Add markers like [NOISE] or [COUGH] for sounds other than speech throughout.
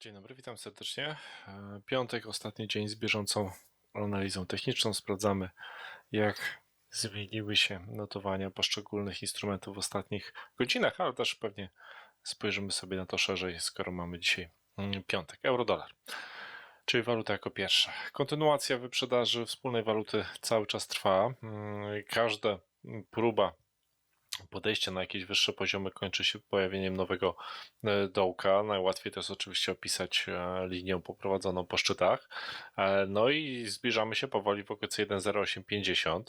Dzień dobry, witam serdecznie. E, Piątek, ostatni dzień z bieżącą analizą techniczną. Sprawdzamy, jak zmieniły się notowania poszczególnych instrumentów w ostatnich godzinach, ale też pewnie spojrzymy sobie na to szerzej, skoro mamy dzisiaj mm, piątek. Euro-dolar, czyli waluta jako pierwsza. Kontynuacja wyprzedaży wspólnej waluty cały czas trwa. Mm, Każda próba podejście na jakieś wyższe poziomy kończy się pojawieniem nowego e, dołka. Najłatwiej to jest oczywiście opisać e, linię poprowadzoną po szczytach. E, No i zbliżamy się powoli w okolicy 1,0850.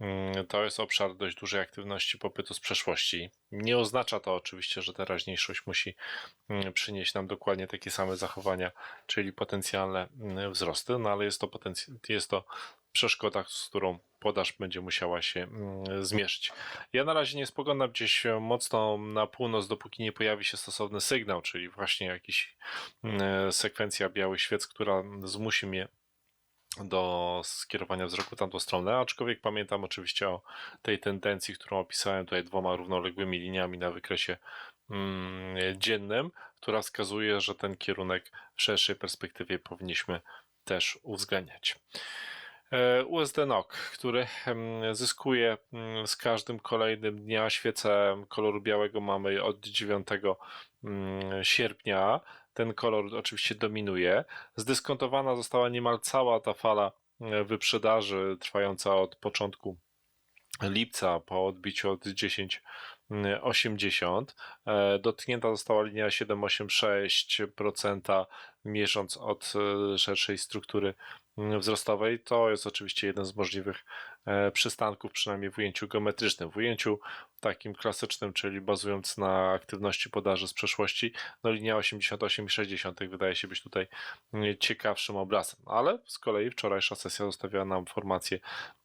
Mm, To jest obszar dość dużej aktywności popytu z przeszłości. Nie oznacza to oczywiście, że teraźniejszość musi mm, przynieść nam dokładnie takie same zachowania, czyli potencjalne mm, wzrosty, no ale jest to, potenc- jest to przeszkoda, z którą podaż będzie musiała się mm, zmierzyć. Ja na razie nie spoglądam gdzieś mocno na północ, dopóki nie pojawi się stosowny sygnał, czyli właśnie jakiś mm, sekwencja białych świec, która zmusi mnie do skierowania wzroku tamtą stronę, aczkolwiek pamiętam oczywiście o tej tendencji, którą opisałem tutaj dwoma równoległymi liniami na wykresie mm, dziennym, która wskazuje, że ten kierunek w szerszej perspektywie powinniśmy też uwzględniać. E, USD NOK, który zyskuje mm, z każdym kolejnym dnia świecę koloru białego mamy od 9 mm, sierpnia. Ten kolor oczywiście dominuje. Zdyskontowana została niemal cała ta fala e, wyprzedaży trwająca od początku lipca po odbiciu od 10 80. E, dotknięta została linia 7,86% miesiąc od e, szerszej struktury mm, wzrostowej. To jest oczywiście jeden z możliwych przystanków, przynajmniej w ujęciu geometrycznym. W ujęciu takim klasycznym, czyli bazując na aktywności podaży z przeszłości, no linia 88,60 wydaje się być tutaj mm, ciekawszym obrazem. Ale z kolei wczorajsza sesja zostawiała nam formację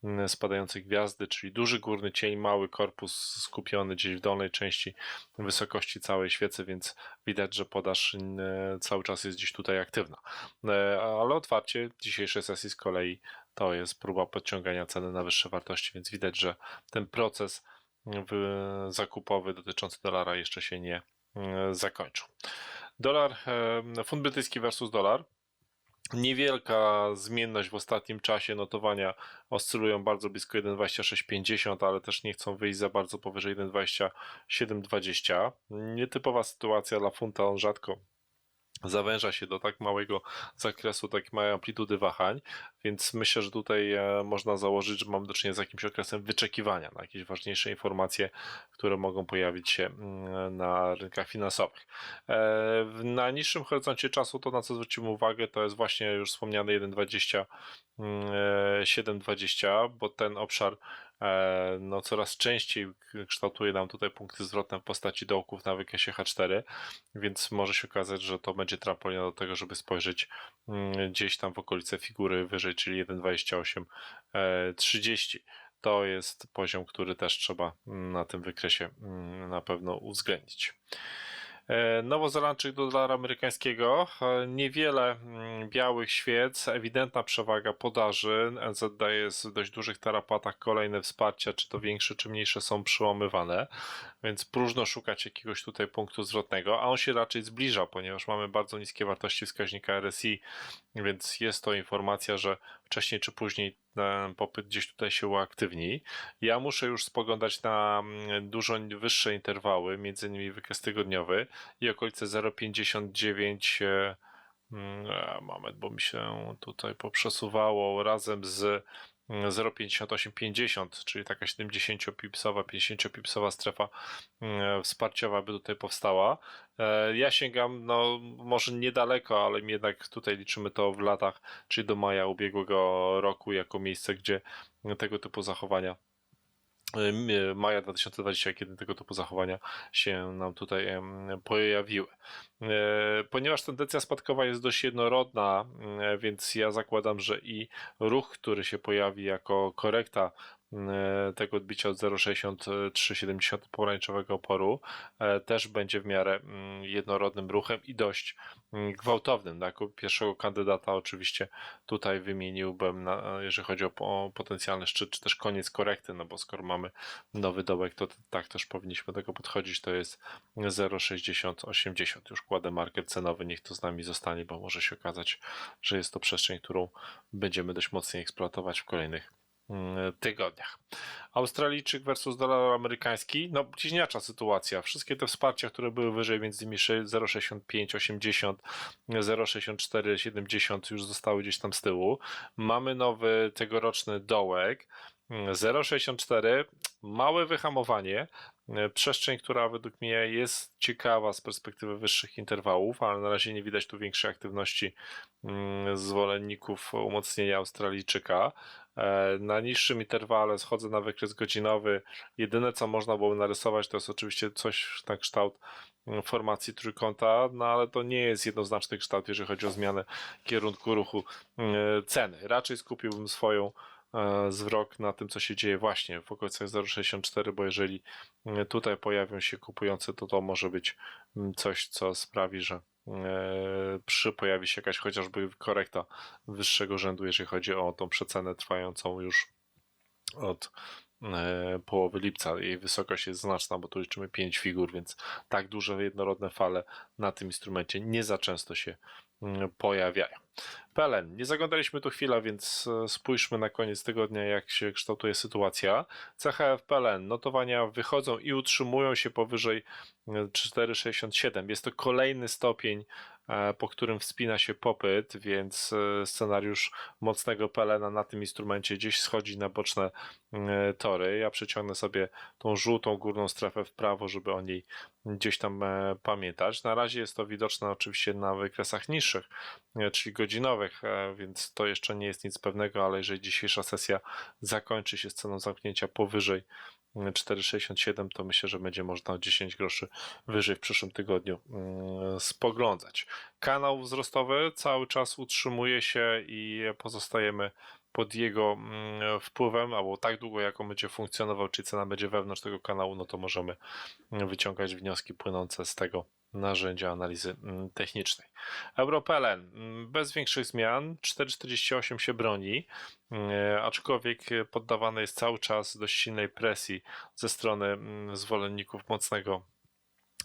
mm, spadającej gwiazdy, czyli duży górny cień, mały korpus skupiony gdzieś w dolnej części wysokości całej świecy, więc widać, że podaż mm, cały czas jest gdzieś tutaj aktywna. E, Ale otwarcie dzisiejszej sesji z kolei to jest próba podciągania ceny na wyższe wartości, więc widać, że ten proces w- zakupowy dotyczący dolara jeszcze się nie mm, zakończył. Dolar, funt brytyjski versus dolar. Niewielka zmienność w ostatnim czasie. Notowania oscylują bardzo blisko 1,2650, ale też nie chcą wyjść za bardzo powyżej 1,2720. Nietypowa sytuacja dla funta, on rzadko zawęża się do tak małego zakresu, tak małej amplitudy wahań, więc myślę, że tutaj e, można założyć, że mamy do czynienia z jakimś okresem wyczekiwania na jakieś ważniejsze informacje, które mogą pojawić się mm, na rynkach finansowych. E, w- Na niższym horyzoncie czasu to, na co zwrócimy uwagę, to jest właśnie już wspomniany 1,20 mm, e, 7,20, bo ten obszar no, coraz częściej kształtuje nam tutaj punkty zwrotne w postaci dołków na wykresie H4, więc może się okazać, że to będzie trampolina do tego, żeby spojrzeć mm, gdzieś tam w okolice figury wyżej, czyli 1,2830. To jest poziom, który też trzeba mm, na tym wykresie mm, na pewno uwzględnić. E, Nowozelandczyk do dolara amerykańskiego. E, Niewiele mm, białych świec, ewidentna przewaga podaży. NZ daje w dość dużych tarapatach kolejne wsparcia, czy to większe, czy mniejsze są przyłamywane, więc próżno szukać jakiegoś tutaj punktu zwrotnego, a on się raczej zbliża, ponieważ mamy bardzo niskie wartości wskaźnika RSI, więc jest to informacja, że wcześniej czy później ten popyt gdzieś tutaj się uaktywni. Ja muszę już spoglądać na mm, dużo wyższe interwały, między innymi wykres tygodniowy i okolice 0,59 e, mm, moment, bo mi się tutaj poprzesuwało razem z 0,5850, czyli taka 70-pipsowa, 50-pipsowa strefa mm, wsparciowa by tutaj powstała. E, Ja sięgam, no może niedaleko, ale jednak tutaj liczymy to w latach, czyli do maja ubiegłego roku jako miejsce, gdzie tego typu zachowania maja 2020, kiedy tego typu zachowania się nam tutaj pojawiły. E, Ponieważ tendencja spadkowa jest dość jednorodna, e, więc ja zakładam, że i ruch, który się pojawi jako korekta e, tego odbicia od 0,6370 pomarańczowego oporu e, też będzie w miarę mm, jednorodnym ruchem i dość mm, gwałtownym. Jako pierwszego kandydata oczywiście tutaj wymieniłbym, na, jeżeli chodzi o, potencjalny szczyt, czy też koniec korekty, no bo skoro mamy nowy dołek, to tak też powinniśmy do tego podchodzić, to jest 0,6080. Już kładę marker cenowy, niech to z nami zostanie, bo może się okazać, że jest to przestrzeń, którą będziemy dość mocniej eksploatować w kolejnych tygodniach. Australijczyk versus dolar amerykański, no bliźniacza sytuacja. Wszystkie te wsparcia, które były wyżej, między innymi 0,65, 80, 0,64, 70 już zostały gdzieś tam z tyłu. Mamy nowy tegoroczny dołek. 0,64, małe wyhamowanie, przestrzeń, która według mnie jest ciekawa z perspektywy wyższych interwałów, ale na razie nie widać tu większej aktywności mm, zwolenników umocnienia Australijczyka. E, Na niższym interwale schodzę na wykres godzinowy. Jedyne co można było narysować to jest oczywiście coś na kształt mm, formacji trójkąta, no ale to nie jest jednoznaczny kształt, jeżeli chodzi o zmianę kierunku ruchu mm, ceny. Raczej skupiłbym swoją e, zwrok na tym, co się dzieje właśnie w okolicach 0,64, bo jeżeli mm, tutaj pojawią się kupujący, to to może być coś, co sprawi, że e, przy pojawi się jakaś chociażby korekta wyższego rzędu, jeżeli chodzi o tą przecenę trwającą już od e, połowy lipca. Jej wysokość jest znaczna, bo tu liczymy 5 figur, więc tak duże jednorodne fale na tym instrumencie nie za często się pojawiają. PLN. Nie zaglądaliśmy tu chwilę, więc e, spójrzmy na koniec tygodnia, jak się kształtuje sytuacja. CHF PLN. Notowania wychodzą i utrzymują się powyżej e, 4,67. Jest to kolejny stopień, e, po którym wspina się popyt, więc e, scenariusz mocnego PLN na tym instrumencie gdzieś schodzi na boczne e, tory. Ja przeciągnę sobie tą żółtą górną strefę w prawo, żeby o niej gdzieś tam e, pamiętać. Na razie jest to widoczne oczywiście na wykresach niższych, e, czyli godzinowych, e, więc to jeszcze nie jest nic pewnego, ale jeżeli dzisiejsza sesja zakończy się z ceną zamknięcia powyżej mm, 4,67, to myślę, że będzie można o 10 groszy wyżej w przyszłym tygodniu mm, spoglądać. Kanał wzrostowy cały czas utrzymuje się i pozostajemy pod jego mm, wpływem, albo tak długo, jak on będzie funkcjonował, czyli cena będzie wewnątrz tego kanału, no to możemy wyciągać wnioski płynące z tego narzędzia analizy mm, technicznej. EuroPLN mm, bez większych zmian, 4,48 się broni, mm, aczkolwiek poddawane jest cały czas dość silnej presji ze strony zwolenników mocnego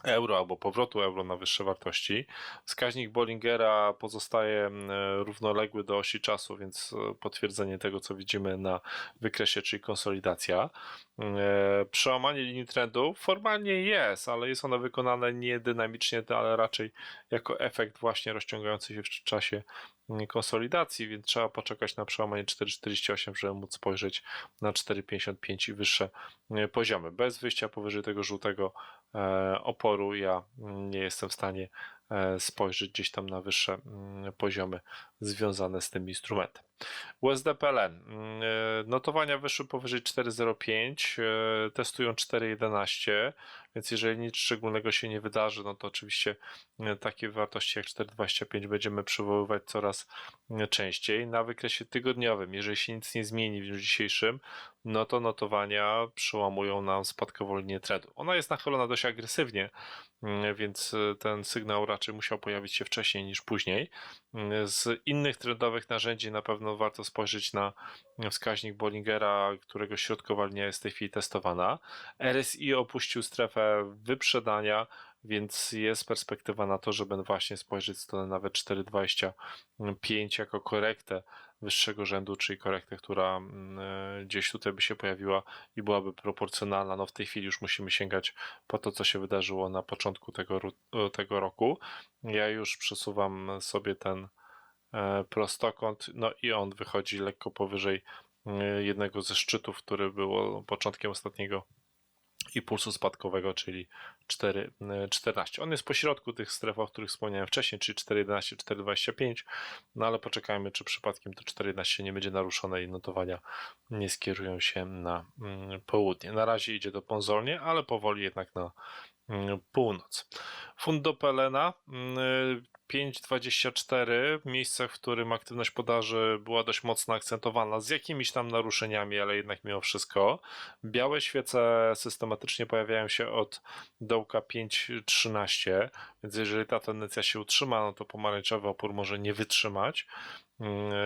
euro albo powrotu euro na wyższe wartości. Wskaźnik Bollingera pozostaje mm, równoległy do osi czasu, więc e, potwierdzenie tego, co widzimy na wykresie, czyli konsolidacja. E, Przełamanie linii trendu formalnie jest, ale jest ono wykonane nie dynamicznie, ale raczej jako efekt właśnie rozciągającej się w czasie mm, konsolidacji, więc trzeba poczekać na przełamanie 4,48, żeby móc spojrzeć na 4,55 i wyższe e, poziomy. Bez wyjścia powyżej tego żółtego e, oporu ja mm, nie jestem w stanie e, spojrzeć gdzieś tam na wyższe mm, poziomy związane z tym instrumentem. USD PLN. mm, e, Notowania wyszły powyżej 4,05, e, testują 4,11, więc jeżeli nic szczególnego się nie wydarzy, no to oczywiście e, takie wartości jak 4,25 będziemy przywoływać coraz e, częściej. Na wykresie tygodniowym, jeżeli się nic nie zmieni w dniu dzisiejszym, no to notowania przełamują nam spadkową linię trendu. Ona jest nachylona dość agresywnie, mm, więc e, ten sygnał raczej musiał pojawić się wcześniej niż później. Mm, Z innych trendowych narzędzi na pewno warto spojrzeć na wskaźnik Bollingera, którego środkowa linia jest w tej chwili testowana. RSI opuścił strefę wyprzedania, więc jest perspektywa na to, żeby właśnie spojrzeć stronę nawet 4,25 jako korektę wyższego rzędu, czyli korektę, która mm, e, gdzieś tutaj by się pojawiła i byłaby proporcjonalna. No w tej chwili już musimy sięgać po to, co się wydarzyło na początku tego, tego roku. Ja już przesuwam sobie ten e, prostokąt, no i on wychodzi lekko powyżej e, jednego ze szczytów, który było początkiem ostatniego impulsu spadkowego, czyli 4,14. On jest pośrodku tych stref, o których wspomniałem wcześniej, czyli 4,11, 4,25, no ale poczekajmy, czy przypadkiem to 4,11 nie będzie naruszone i notowania nie skierują się na mm, południe. Na razie idzie to ponzolnie, ale powoli jednak na mm, północ. Fund do Pelena, mm, 5.24, miejsce, w którym aktywność podaży była dość mocno akcentowana, z jakimiś tam naruszeniami, ale jednak mimo wszystko. Białe świece systematycznie pojawiają się od dołka 5.13, więc jeżeli ta tendencja się utrzyma, no to pomarańczowy opór może nie wytrzymać. Mm, e,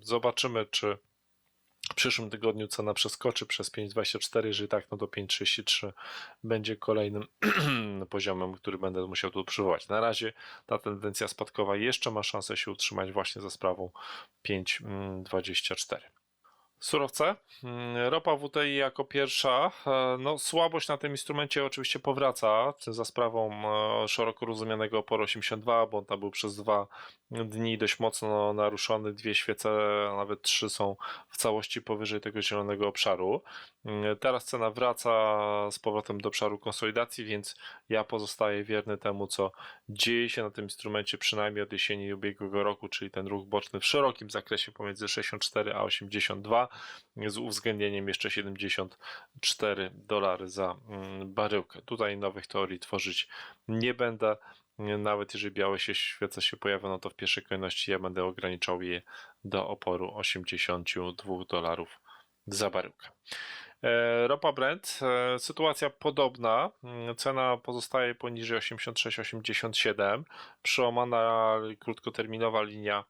Zobaczymy, czy w przyszłym tygodniu cena przeskoczy przez 5,24, jeżeli tak, no to 5,33 będzie kolejnym [CLEARS THROAT] poziomem, który będę musiał tu przywołać. Na razie ta tendencja spadkowa jeszcze ma szansę się utrzymać właśnie za sprawą 5,24. Surowce. Mm, Ropa WTI jako pierwsza. E, No, słabość na tym instrumencie oczywiście powraca za sprawą e, szeroko rozumianego oporu 82, bo on tam był przez dwa dni dość mocno naruszony. Dwie świece, nawet trzy są w całości powyżej tego zielonego obszaru. Mm, Teraz cena wraca z powrotem do obszaru konsolidacji, więc ja pozostaję wierny temu, co dzieje się na tym instrumencie przynajmniej od jesieni ubiegłego roku, czyli ten ruch boczny w szerokim zakresie pomiędzy 64 a 82 z uwzględnieniem jeszcze 74 dolary za mm, baryłkę. Tutaj nowych teorii tworzyć nie będę. Nawet jeżeli białe się świece się pojawią, no to w pierwszej kolejności ja będę ograniczał je do oporu 82 dolarów za baryłkę. E, Ropa Brent, e, sytuacja podobna. Mm, Cena pozostaje poniżej 86-87. Przełamana krótkoterminowa linia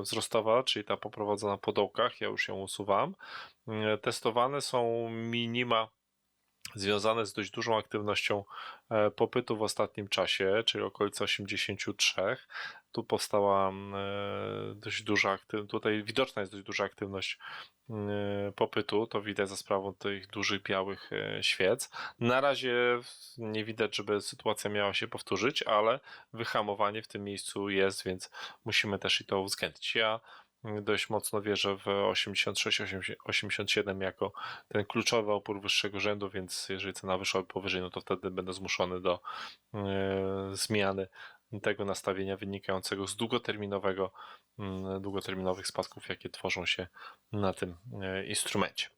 wzrostowa, czyli ta poprowadzona po dołkach. Ja już ją usuwam. E, Testowane są minima związane z dość dużą aktywnością e, popytu w ostatnim czasie, czyli okolice 83. Tu powstała mm, e, dość duża aktywność, tutaj widoczna jest dość duża aktywność mm, popytu, to widać za sprawą tych dużych białych e, świec. Na razie nie widać, żeby sytuacja miała się powtórzyć, ale wyhamowanie w tym miejscu jest, więc musimy też i to uwzględnić. Ja dość mocno wierzę w 86-87 jako ten kluczowy opór wyższego rzędu, więc jeżeli cena wyszłaby powyżej, no to wtedy będę zmuszony do e, zmiany tego nastawienia wynikającego z długoterminowego, mm, długoterminowych spadków, jakie tworzą się na tym e, instrumencie.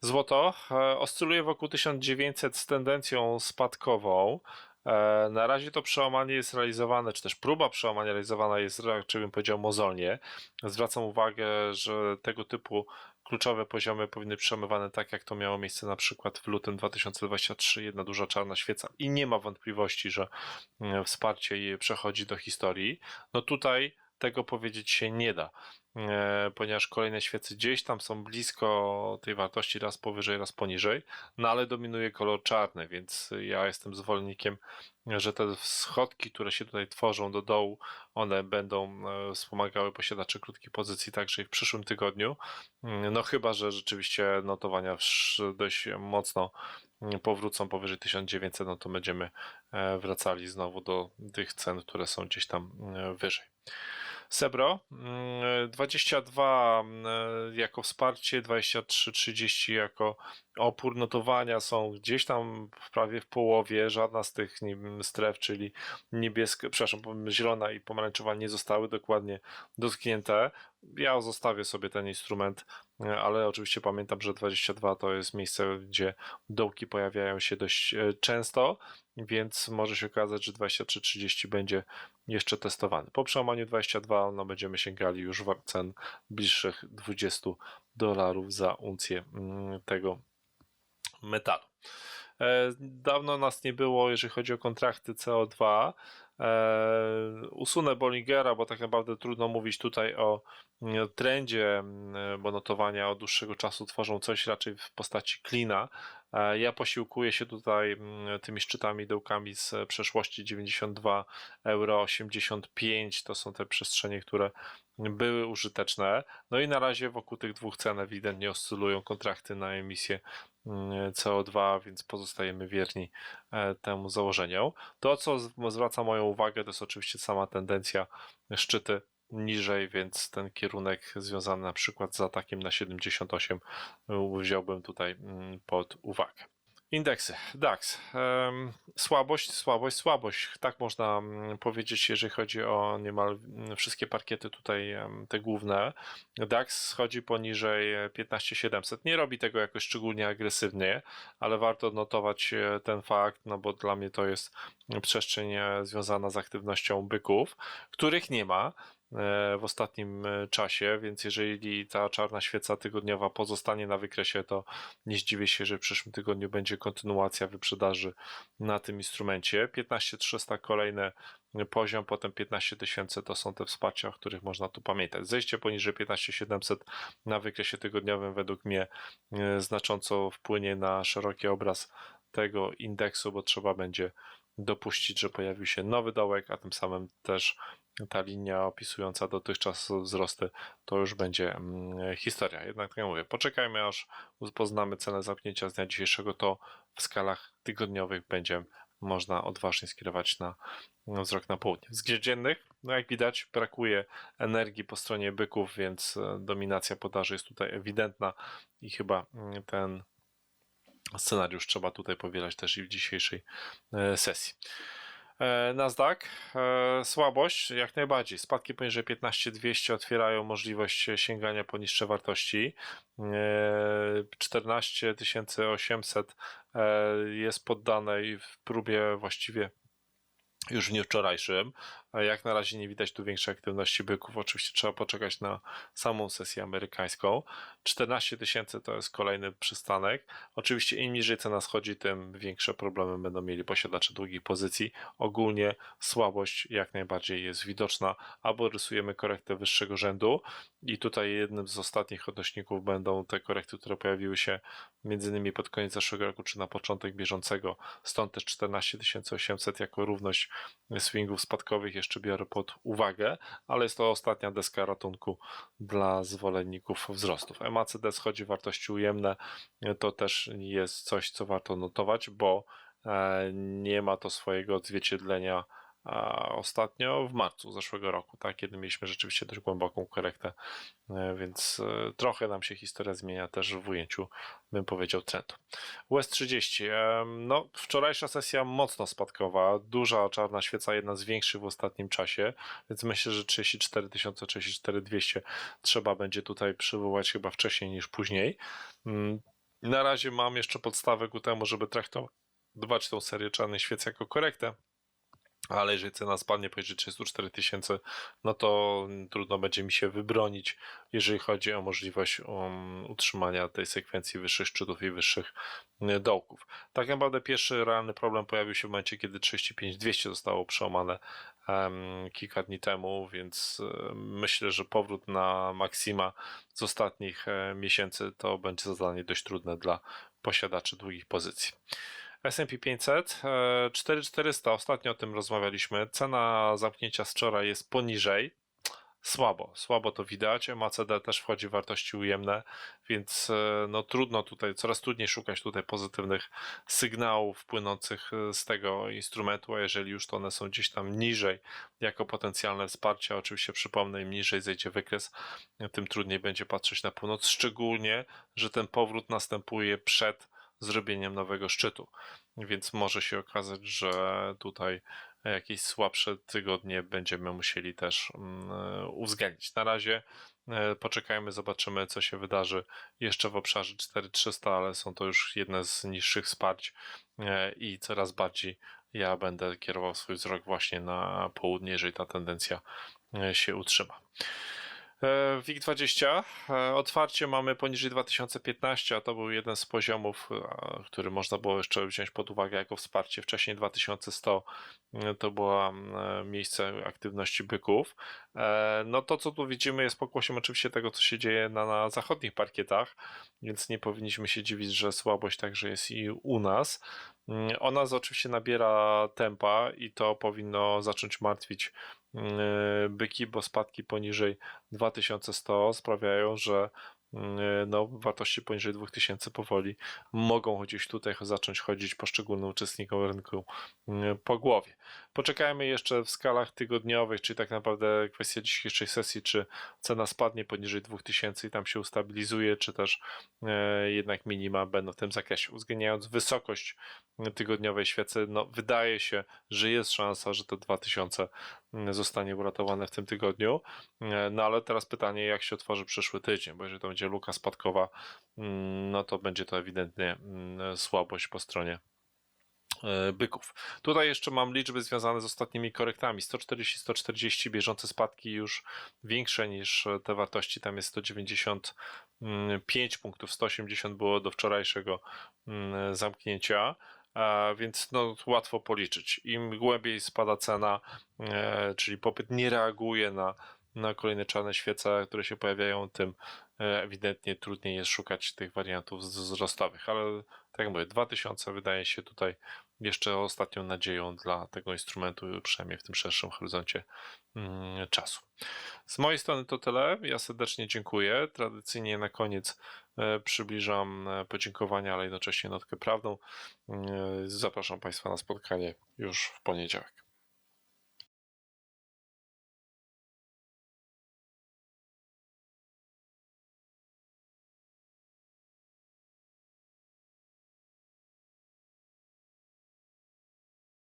Złoto e, oscyluje wokół 1900 z tendencją spadkową. E, Na razie to przełamanie jest realizowane, czy też próba przełamania realizowana jest raczej bym powiedział mozolnie. Zwracam uwagę, że tego typu kluczowe poziomy powinny przełamywane tak, jak to miało miejsce na przykład w lutym 2023, jedna duża czarna świeca i nie ma wątpliwości, że mm, wsparcie jej przechodzi do historii. No tutaj tego powiedzieć się nie da, e, ponieważ kolejne świece gdzieś tam są blisko tej wartości, raz powyżej, raz poniżej, no ale dominuje kolor czarny, więc ja jestem zwolennikiem, że te schodki, które się tutaj tworzą do dołu, one będą e, wspomagały posiadaczy krótkich pozycji także i w przyszłym tygodniu. Mm, No chyba, że rzeczywiście notowania dość mocno mm, powrócą powyżej 1900, no to będziemy e, wracali znowu do tych cen, które są gdzieś tam wyżej. Sebro mm, 22 mm, jako wsparcie, 23-30 jako opór. Notowania są gdzieś tam w- prawie w połowie. Żadna z tych stref, czyli niebieska, przepraszam, zielona i pomarańczowa nie zostały dokładnie dotknięte. Ja zostawię sobie ten instrument, e, ale oczywiście pamiętam, że 22 to jest miejsce, gdzie dołki pojawiają się dość e, często, więc może się okazać, że 23-30 będzie jeszcze testowany. Po przełamaniu 22 no, będziemy sięgali już wa- cen bliższych 20 dolarów za uncję mm, tego metalu. E, Dawno nas nie było, jeżeli chodzi o kontrakty CO2. E, Usunę Bollingera, bo tak naprawdę trudno mówić tutaj o mm, trendzie, mm, bo notowania od dłuższego czasu tworzą coś raczej w postaci klina. E, Ja posiłkuję się tutaj mm, tymi szczytami, dołkami z przeszłości 92 euro 85. To są te przestrzenie, które były użyteczne. No i na razie wokół tych dwóch cen ewidentnie oscylują kontrakty na emisję CO2, więc pozostajemy wierni e, temu założeniu. To, co zwraca moją uwagę, to jest oczywiście sama tendencja szczyty niżej, więc ten kierunek związany na przykład z atakiem na 78 e, wziąłbym tutaj mm, pod uwagę. Indeksy. DAX. Słabość, słabość, słabość. Tak można mm, powiedzieć, jeżeli chodzi o niemal mm, wszystkie parkiety tutaj, te główne. DAX schodzi poniżej e, 15700. Nie robi tego jakoś szczególnie agresywnie, ale warto odnotować e, ten fakt, no bo dla mnie to jest przestrzeń e, związana z aktywnością byków, których nie ma w ostatnim e, czasie, więc jeżeli ta czarna świeca tygodniowa pozostanie na wykresie, to nie zdziwię się, że w przyszłym tygodniu będzie kontynuacja wyprzedaży na tym instrumencie. 15300 kolejny poziom, potem 15000 to są te wsparcia, o których można tu pamiętać. Zejście poniżej 15700 na wykresie tygodniowym według mnie e, znacząco wpłynie na szeroki obraz tego indeksu, bo trzeba będzie dopuścić, że pojawił się nowy dołek, a tym samym też ta linia opisująca dotychczas wzrosty to już będzie mm, historia. Jednak tak jak mówię, poczekajmy aż poznamy cenę zamknięcia z dnia dzisiejszego, to w skalach tygodniowych będzie można odważnie skierować na wzrok na południe. Z gier dziennych, no jak widać, brakuje energii po stronie byków, więc e, dominacja podaży jest tutaj ewidentna i chyba mm, ten scenariusz trzeba tutaj powielać też i w dzisiejszej e, sesji. E, Nasdaq, e, słabość jak najbardziej. Spadki poniżej 15200 otwierają możliwość sięgania po niższe wartości. E, 14800 e, jest poddanej w próbie właściwie już w dniu wczorajszym. A Jak na razie nie widać tu większej aktywności byków. Oczywiście trzeba poczekać na samą sesję amerykańską. 14 tysięcy to jest kolejny przystanek. Oczywiście im niżej cena schodzi, tym większe problemy będą mieli posiadacze długich pozycji. Ogólnie słabość jak najbardziej jest widoczna, albo rysujemy korektę wyższego rzędu i tutaj jednym z ostatnich odnośników będą te korekty, które pojawiły się między innymi pod koniec zeszłego roku czy na początek bieżącego. Stąd też 14 800 jako równość swingów spadkowych jeszcze biorę pod uwagę, ale jest to ostatnia deska ratunku dla zwolenników wzrostów. MACD schodzi wartości ujemne, to też jest coś, co warto notować, bo e, nie ma to swojego odzwierciedlenia a ostatnio w marcu zeszłego roku, tak, kiedy mieliśmy rzeczywiście dość głęboką korektę, e, więc e, trochę nam się historia zmienia też w ujęciu, bym powiedział, trendu. US 30, e, no wczorajsza sesja mocno spadkowa, duża czarna świeca, jedna z większych w ostatnim czasie, więc myślę, że 34 000, 34 200 trzeba będzie tutaj przywołać chyba wcześniej niż później. Mm, Na razie mam jeszcze podstawę ku temu, żeby traktować tą serię czarnej świec jako korektę, ale jeżeli cena spadnie poniżej 34 tysięcy, no to trudno będzie mi się wybronić, jeżeli chodzi o możliwość um, utrzymania tej sekwencji wyższych szczytów i wyższych dołków. Tak naprawdę pierwszy realny problem pojawił się w momencie, kiedy 35-200 zostało przełamane em, kilka dni temu, więc e, myślę, że powrót na maksima z ostatnich e, miesięcy to będzie zadanie dość trudne dla posiadaczy długich pozycji. S&P 500, e, 4400, ostatnio o tym rozmawialiśmy. Cena zamknięcia z wczoraj jest poniżej. Słabo, słabo to widać. MACD też wchodzi w wartości ujemne, więc e, no trudno tutaj, coraz trudniej szukać tutaj pozytywnych sygnałów płynących e, z tego instrumentu, a jeżeli już to one są gdzieś tam niżej jako potencjalne wsparcie, oczywiście przypomnę, im niżej zejdzie wykres, tym trudniej będzie patrzeć na północ, szczególnie, że ten powrót następuje przed zrobieniem nowego szczytu. Więc może się okazać, że tutaj jakieś słabsze tygodnie będziemy musieli też mm, uwzględnić. Na razie e, poczekajmy, zobaczymy, co się wydarzy jeszcze w obszarze 4300, ale są to już jedne z niższych wsparć e, i coraz bardziej ja będę kierował swój wzrok właśnie na południe, jeżeli ta tendencja e, się utrzyma. E, WIG20 e, otwarcie mamy poniżej 2015, a to był jeden z poziomów, e, który można było jeszcze wziąć pod uwagę jako wsparcie. Wcześniej 2100 to było miejsce aktywności byków. No to, co tu widzimy, jest pokłosiem oczywiście tego, co się dzieje na, na zachodnich parkietach, więc nie powinniśmy się dziwić, że słabość także jest i u nas. Ona oczywiście nabiera tempa i to powinno zacząć martwić byki, bo spadki poniżej 2100 sprawiają, że yy, no, wartości poniżej 2000 powoli mogą gdzieś tutaj zacząć chodzić poszczególnym uczestnikom rynku yy, po głowie. Poczekajmy jeszcze w skalach tygodniowych, czyli tak naprawdę kwestia dzisiejszej sesji, czy cena spadnie poniżej 2000 i tam się ustabilizuje, czy też e, jednak minima będą w tym zakresie. Uwzględniając wysokość tygodniowej świecy, no wydaje się, że jest szansa, że to 2000 zostanie uratowane w tym tygodniu. E, No ale teraz pytanie, jak się otworzy przyszły tydzień, bo jeżeli to będzie luka spadkowa, mm, no to będzie to ewidentnie mm, słabość po stronie byków. Tutaj jeszcze mam liczby związane z ostatnimi korektami. 140-140 bieżące spadki już większe niż te wartości. Tam jest 195 punktów, 180 było do wczorajszego mm, zamknięcia. A więc no, łatwo policzyć. Im głębiej spada cena, e, czyli popyt nie reaguje na, na kolejne czarne świece, które się pojawiają, tym e, ewidentnie trudniej jest szukać tych wariantów wzrostowych. Ale tak jak mówię, 2000 wydaje się tutaj jeszcze ostatnią nadzieją dla tego instrumentu, przynajmniej w tym szerszym horyzoncie mm, czasu. Z mojej strony to tyle. Ja serdecznie dziękuję. Tradycyjnie na koniec e, przybliżam e, podziękowania, ale jednocześnie notkę prawdą. E, Zapraszam Państwa na spotkanie już w poniedziałek.